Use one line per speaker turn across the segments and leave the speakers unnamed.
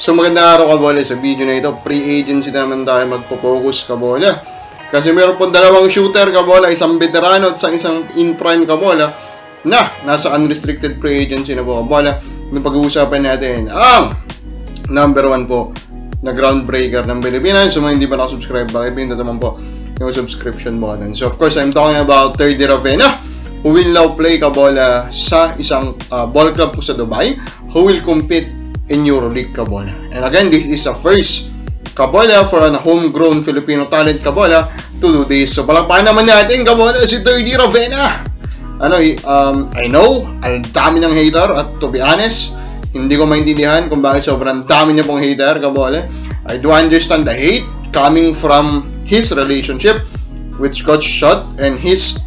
So magandang araw kabola sa video na ito. Pre-agency naman tayo magpo-focus kabola. Kasi meron pong dalawang shooter kabola, isang veterano at isang, in-prime kabola na nasa unrestricted free agency na po kabola. Nung pag-uusapan natin ang number one po na groundbreaker ng Pilipinas. So mga hindi pa nakasubscribe, pakipindot naman po yung subscription button. So of course, I'm talking about 30 Ravena who will now play kabola sa isang uh, ball club po sa Dubai who will compete in EuroLeague kabola. And again, this is a first kabola for a homegrown Filipino talent kabola to do this. So palakpakan naman natin kabola si 30 Ravena. Ano, um, I know, ang dami ng hater at to be honest, hindi ko maintindihan kung bakit sobrang dami niya pong hater kabola. I do understand the hate coming from his relationship with Coach Shot and his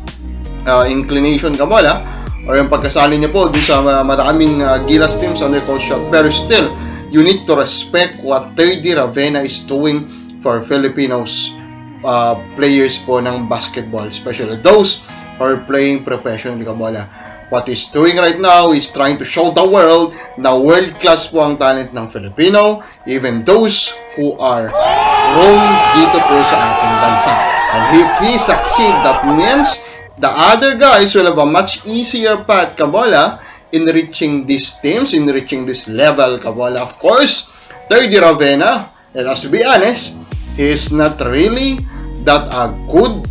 uh, inclination kabola or yung pagkasali niya po doon sa maraming uh, Gilas teams under Coach Shot. Pero still, you need to respect what 30 Ravena is doing for Filipinos uh, players po ng basketball, especially those who are playing professionally kabola. What he's doing right now is trying to show the world na world-class po ang talent ng Filipino, even those who are roam dito po sa ating bansa. And if he succeed, that means the other guys will have a much easier path, Kabola, in reaching these teams, in reaching this level, Kabola. Of course, 30 Ravena, and let's be honest, is not really that a good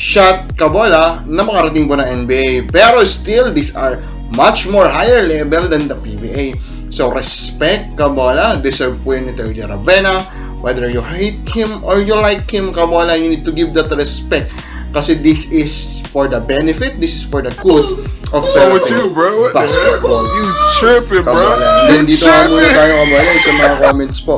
shot Kabola na makarating po ng NBA. Pero still, these are much more higher level than the PBA. So, respect Kabola, deserve po yun ni 30 Ravena. Whether you hate him or you like him, Kabola, you need to give that respect. Kasi this is for the benefit, this is for the good of
with
Philippine
you, bro? What
basketball.
You tripping, bro?
Then dito nga muna tayo kabola sa mga comments po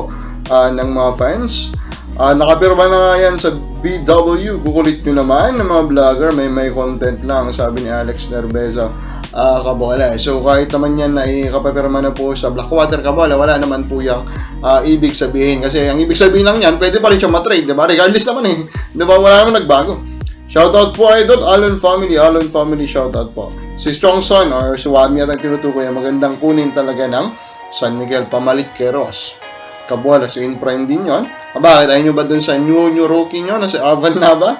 ah, ng mga fans. Ah, nakapirma na nga yan sa BW. Kukulit nyo naman ng mga vlogger. May may content lang, sabi ni Alex Nerveza. Ah, kabola. So kahit naman yan na ikapapirma na po sa Blackwater kabola, wala naman po yung ah, ibig sabihin. Kasi ang ibig sabihin lang yan, pwede pa rin siya matrade, di ba? Regardless naman eh. Di ba? Wala naman nagbago. Shoutout po idol, Alon Family, Alon Family shoutout po. Si Strong Son or si Wami at ang tinutukoy, magandang kunin talaga ng San Miguel Pamalit kay Ross. Kabola, si In Prime din yon. Ah, bakit? Ayaw nyo ba dun sa new, new rookie nyo na si Avan na ba?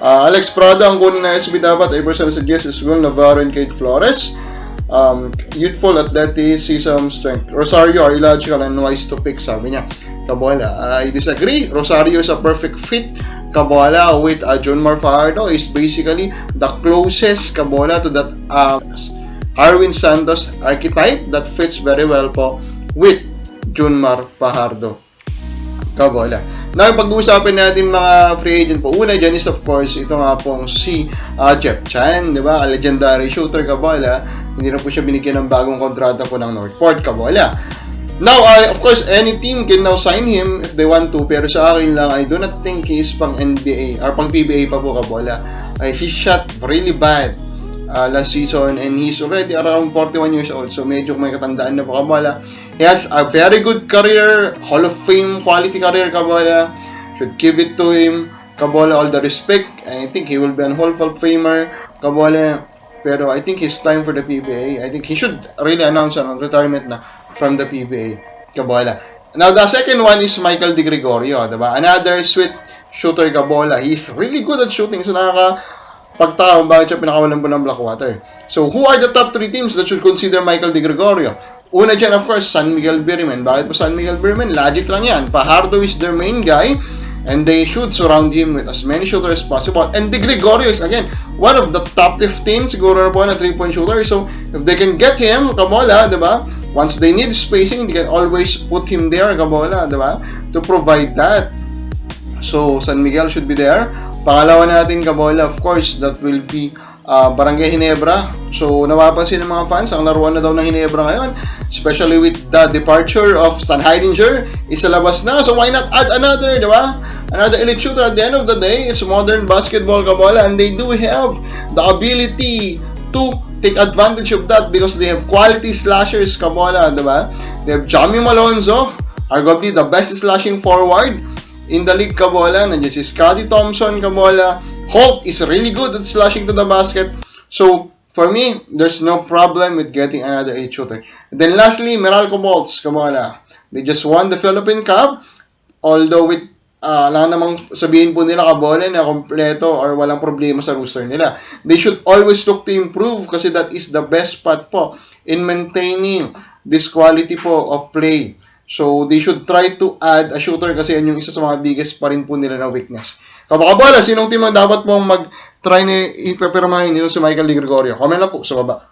Ah, Alex Prada, ang kunin na SB dapat. I personally suggest as well Navarro and Kate Flores. Um, youthful athleticism strength. Rosario are illogical and wise to pick, sabi niya. Kabola, I disagree. Rosario is a perfect fit. Kabola with uh, John Marfajardo is basically the closest Kabola to that uh, Arwin Santos archetype that fits very well po with Junmar Pajardo. Kabola. Now, pag-uusapan natin mga free agent po. Una dyan is of course, ito nga pong si uh, Jeff Chan, di ba? Legendary shooter, Kabola. Hindi na po siya binigyan ng bagong kontrata po ng Northport, Kabola. Now, I, of course, any team can now sign him if they want to. Pero sa akin lang, I do not think he is pang NBA or pang PBA pa po, Kabola. Uh, he shot really bad uh, last season and he's already around 41 years old. So medyo may katandaan na po Kabala. He has a very good career, Hall of Fame quality career Kabala. Should give it to him. Kabala all the respect. I think he will be an Hall of Famer. Kabala. Pero I think it's time for the PBA. I think he should really announce an retirement na from the PBA. Kabala. Now the second one is Michael Di Gregorio, diba? Another sweet shooter Kabola. He's really good at shooting. So nakaka pagtaka kung bakit siya pinakawalan po ng Blackwater. So, who are the top three teams that should consider Michael Di Gregorio? Una dyan, of course, San Miguel Birman. Bakit po San Miguel Birman? Logic lang yan. Pajardo is their main guy and they should surround him with as many shooters as possible. And Di Gregorio is, again, one of the top 15 siguro po na 3-point shooter. So, if they can get him, Kamola, di ba? Once they need spacing, they can always put him there, Kamola, di ba? To provide that. So, San Miguel should be there. Pangalawa natin, Kabola, of course, that will be uh, Barangay Ginebra. So, napapansin ng mga fans, ang laruan na daw ng Ginebra ngayon, especially with the departure of Stan Heidinger, isa labas na. So, why not add another, di ba? Another elite shooter at the end of the day, it's modern basketball, Kabola, and they do have the ability to take advantage of that because they have quality slashers, Kabola, ah, di ba? They have Jamie Malonzo, arguably the best slashing forward in the league Kabola. Ah. Nandiyan si Scotty Thompson Kabola. Ah. Holt is really good at slashing to the basket. So, for me, there's no problem with getting another 8 shooter. Then lastly, Meralco Bolts, Kamala. They just won the Philippine Cup, although with ah lang namang sabihin po nila kabole na kompleto or walang problema sa roster nila. They should always look to improve kasi that is the best spot po in maintaining this quality po of play. So, they should try to add a shooter kasi yan yung isa sa mga biggest pa rin po nila na weakness. Kabakabola, sinong team ang dapat mong mag-try na ipapirmahin nila si Michael Di Gregorio? Comment lang po sa baba.